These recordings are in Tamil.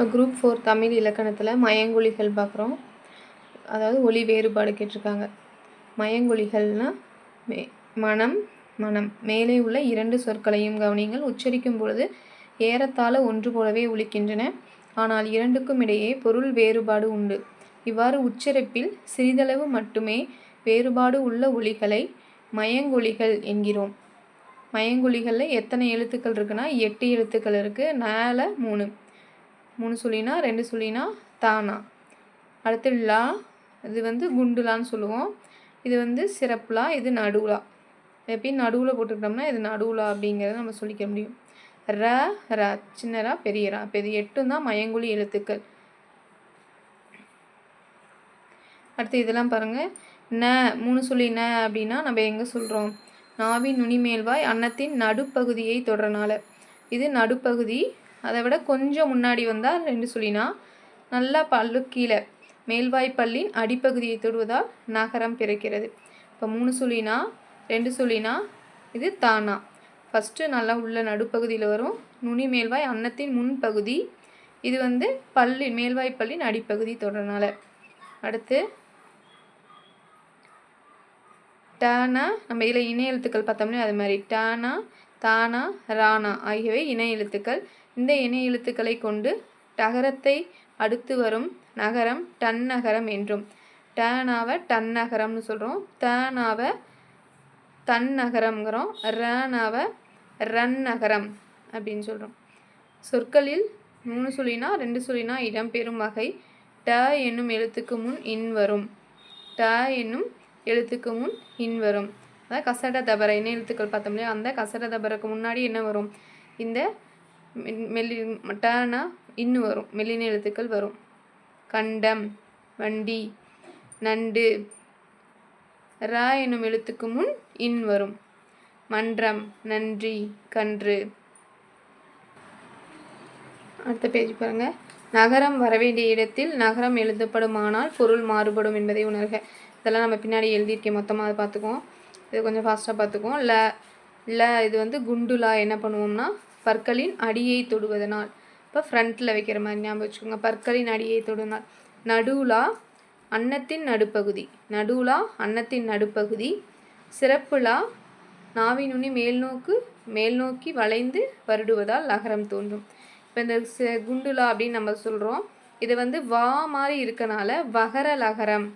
இப்போ குரூப் ஃபோர் தமிழ் இலக்கணத்தில் மயங்கொலிகள் பார்க்குறோம். அதாவது ஒலி வேறுபாடு கேட்டிருக்காங்க. மயங்கொலிகள்னால் மே மனம் மனம். மேலே உள்ள இரண்டு சொற்களையும் கவனிங்கள் உச்சரிக்கும் பொழுது ஏறத்தாழ ஒன்று போலவே ஒழிக்கின்றன ஆனால் இரண்டுக்கும் இடையே பொருள் வேறுபாடு உண்டு. இவ்வாறு உச்சரிப்பில் சிறிதளவு மட்டுமே வேறுபாடு உள்ள ஒலிகளை மயங்கொலிகள் என்கிறோம். மயங்கொலிகளில் எத்தனை எழுத்துக்கள் இருக்குன்னா எட்டு எழுத்துக்கள் இருக்குது நால மூணு. மூணு சொல்லினா ரெண்டு சொல்லினா தானா. அடுத்து லா இது வந்து குண்டுலான்னு சொல்லுவோம். இது வந்து சிறப்புலா இது நடுவுலா. எப்பயும் நடுவில் போட்டுக்கிட்டோம்னா இது நடுவுலா அப்படிங்கிறத நம்ம சொல்லிக்க முடியும். ர ர சின்னரா பெரியரா. இப்போ இது எட்டும் தான் மயங்குழி எழுத்துக்கள். அடுத்து இதெல்லாம் பாருங்கள் ந மூணு சொல்லி ந அப்படின்னா நம்ம எங்கே சொல்கிறோம் நாவின் நுனிமேல்வாய் அன்னத்தின் நடுப்பகுதியை தொடரனால. இது நடுப்பகுதி அதை விட கொஞ்சம் முன்னாடி வந்தால் ரெண்டு சுழினா நல்லா பல்லு கீழே மேல்வாய்ப்பல்லின் அடிப்பகுதியை தொடுவதால் நகரம் பிறக்கிறது. இப்போ மூணு சுழினா ரெண்டு சுழினா இது தானா. ஃபஸ்ட்டு நல்லா உள்ள நடுப்பகுதியில் வரும். நுனி மேல்வாய் அன்னத்தின் முன்பகுதி இது வந்து பல்லி மேல்வாய் பல்லின் அடிப்பகுதி தொடர்னால. அடுத்து டானா நம்ம இதில் இணை எழுத்துக்கள் பார்த்தோம்னா அது மாதிரி. டானா தானா ரானா ஆகியவை இணை எழுத்துக்கள். இந்த இணை எழுத்துக்களை கொண்டு டகரத்தை அடுத்து வரும் நகரம் டன் நகரம் என்றும். டனாவ டன் நகரம்னு சொல்கிறோம் தனாவ தன் நகரம்ங்கிறோம் ரனாவ ரன் நகரம் அப்படின்னு சொல்கிறோம் சொற்களில் மூணு சொல்லினா ரெண்டு சொல்லினா இடம்பெறும் வகை. ட என்னும் எழுத்துக்கு முன் இன் வரும். ட என்னும் எழுத்துக்கு முன் இன் வரும். அதாவது கசட தபர என்ன எழுத்துக்கள் பார்த்தோம் இல்லையா? அந்த கசட தபருக்கு முன்னாடி என்ன வரும்? இந்த மெல்லி மட்டானா? இன்னு வரும். மெல்லின எழுத்துக்கள் வரும். கண்டம் வண்டி நண்டு. ரா என்னும் எழுத்துக்கு முன் இன் வரும். மன்றம் நன்றி கன்று. அடுத்த பேஜ் பாருங்க. நகரம் வரவேண்டிய இடத்தில் நகரம் எழுதப்படுமானால் பொருள் மாறுபடும் என்பதை உணர்க. இதெல்லாம் நம்ம பின்னாடி எழுதியிருக்கேன். மொத்தமாக அதை பார்த்துக்குவோம். இது கொஞ்சம் ஃபாஸ்ட்டாக பார்த்துக்குவோம். ல ல இது வந்து குண்டுலா என்ன பண்ணுவோம்னா பற்களின் அடியை தொடுவதனால். இப்போ ஃப்ரண்ட்டில் வைக்கிற மாதிரி ஞாபகம் வச்சுக்கோங்க. பற்களின் அடியை தொடுனால் நடுவுலா அன்னத்தின் நடுப்பகுதி. நடுவுலா அன்னத்தின் நடுப்பகுதி. சிறப்புலா நாவின் நுனி மேல்நோக்கு மேல்நோக்கி வளைந்து வருடுவதால் நகரம் தோன்றும். இப்போ இந்த குண்டுலா அப்படின்னு நம்ம சொல்கிறோம் இது வந்து வா மாதிரி இருக்கனால வகர லகரம்.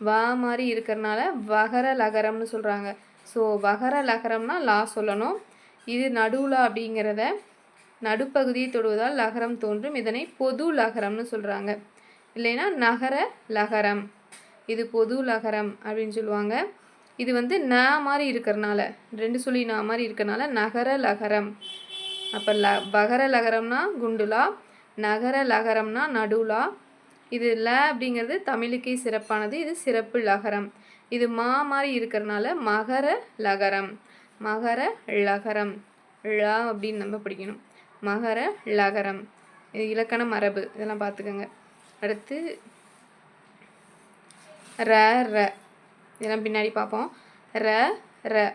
வா மாதிரி இருக்கிறனால வகர லகரம்னு சொல்கிறாங்க ஸோ வகர லகரம்னா லா சொல்லணும். இது நடுவுலா அப்படிங்கிறத நடுப்பகுதியை தொடுவதால் லகரம் தோன்றும். இதனை பொது லகரம்னு சொல்கிறாங்க இல்லைன்னா நகர லகரம். இது பொது லகரம் அப்படின்னு சொல்லுவாங்க. இது வந்து ந மாதிரி இருக்கிறனால ரெண்டு சொல்லி நா மாதிரி இருக்கிறனால நகர லகரம். அப்போ ல பகர லகரம்னா குண்டுலா நகர லகரம்னா நடுலா இது ல அப்படிங்கிறது தமிழுக்கே சிறப்பானது. இது சிறப்பு லகரம். இது மா மாதிரி இருக்கிறனால மகர லகரம். மகர லகரம். ழ அப்படின்னு நம்ம படிக்கணும். மகர லகரம். இது இலக்கண மரபு. இதெல்லாம் பார்த்துக்கோங்க. அடுத்து ர ர. இதெல்லாம் பின்னாடி பார்ப்போம். ர ர.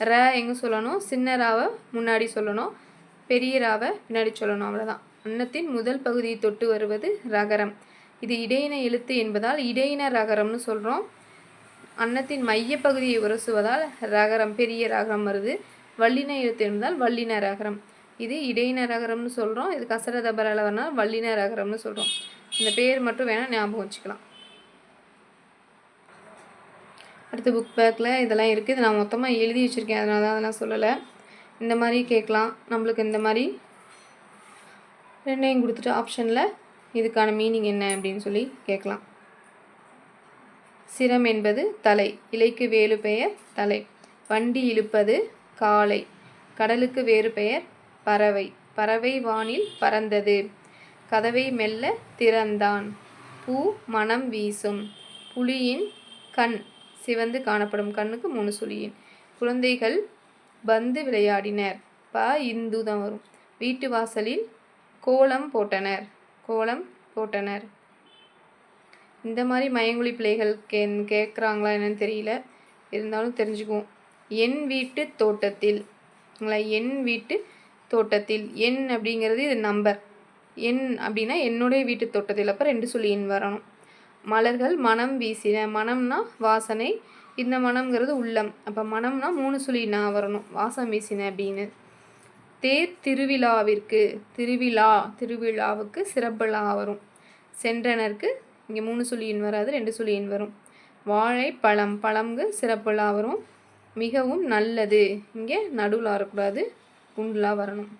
ர எங்கே சொல்லணும்? சின்ன ராவை முன்னாடி சொல்லணும். பெரிய ராவை பின்னாடி சொல்லணும். அவ்வளோதான் அன்னத்தின் முதல் பகுதியை தொட்டு வருவது ரகரம். இது இடையின எழுத்து என்பதால் இடையின ரகரம்னு சொல்கிறோம் அன்னத்தின் மையப்பகுதியை உரசுவதால் ரகரம் பெரிய ரகரம் வருது. வல்லின எழுத்து என்பதால் வல்லின ரகரம். இது இடையின ரகரம்னு சொல்கிறோம் இது கசர தபர வரனால வல்லின ரகரம்னு சொல்கிறோம் இந்த பேர் மட்டும் வேணால் ஞாபகம் வச்சுக்கலாம். அடுத்து புக் பேக்கில் இதெல்லாம் இருக்குது இது நான் மொத்தமாக எழுதி வச்சுருக்கேன். அதனால தான் அதெல்லாம் சொல்லலை. இந்த மாதிரி கேட்கலாம். நம்மளுக்கு இந்த மாதிரி ரெண்டையும் கொடுத்துட்டு ஆப்ஷனில் இதுக்கான மீனிங் என்ன அப்படின்னு சொல்லி கேட்கலாம். சிரம் என்பது தலை. இலைக்கு வேறு பெயர் தலை. வண்டி இழுப்பது காலை. கடலுக்கு வேறு பெயர் பறவை. பறவை வானில் பறந்தது. கதவை மெல்ல திறந்தான். பூ மனம் வீசும். புலியின் கண் சிவந்து காணப்படும். கண்ணுக்கு மூணு சுழியின். குழந்தைகள் பந்து விளையாடினர். ப இந்து தான் வரும். வீட்டு வாசலில் கோலம் போட்டனர். கோலம் போட்டனர். இந்த மாதிரி மயங்குழி பிள்ளைகள் கே கேட்குறாங்களா என்னன்னு தெரியல. இருந்தாலும் தெரிஞ்சுக்குவோம். என் வீட்டு தோட்டத்தில் என் வீட்டு தோட்டத்தில் எண் அப்படிங்கிறது இது நம்பர் என் அப்படின்னா என்னுடைய வீட்டு தோட்டத்தில். அப்போ ரெண்டு சொல்லி எண் வரணும். மலர்கள் மனம் வீசின மனம்னா வாசனை இந்த மனம்ங்கிறது உள்ளம். அப்போ மனம்னா மூணு சொல்லி நான் வரணும். வாசம் வீசின அப்படின்னு. தேர் திருவிழாவிற்கு திருவிழா திருவிழாவுக்கு சிறப்புலா வரும். சென்றனருக்கு இங்கே மூணு சொல்லி எண் வராது ரெண்டு சொல்லி எண் வரும். வாழை பழம் பழம்கு சிறப்புலா வரும். மிகவும் நல்லது. இங்கே நடுவில் வரக்கூடாது குண்டலாக வரணும்.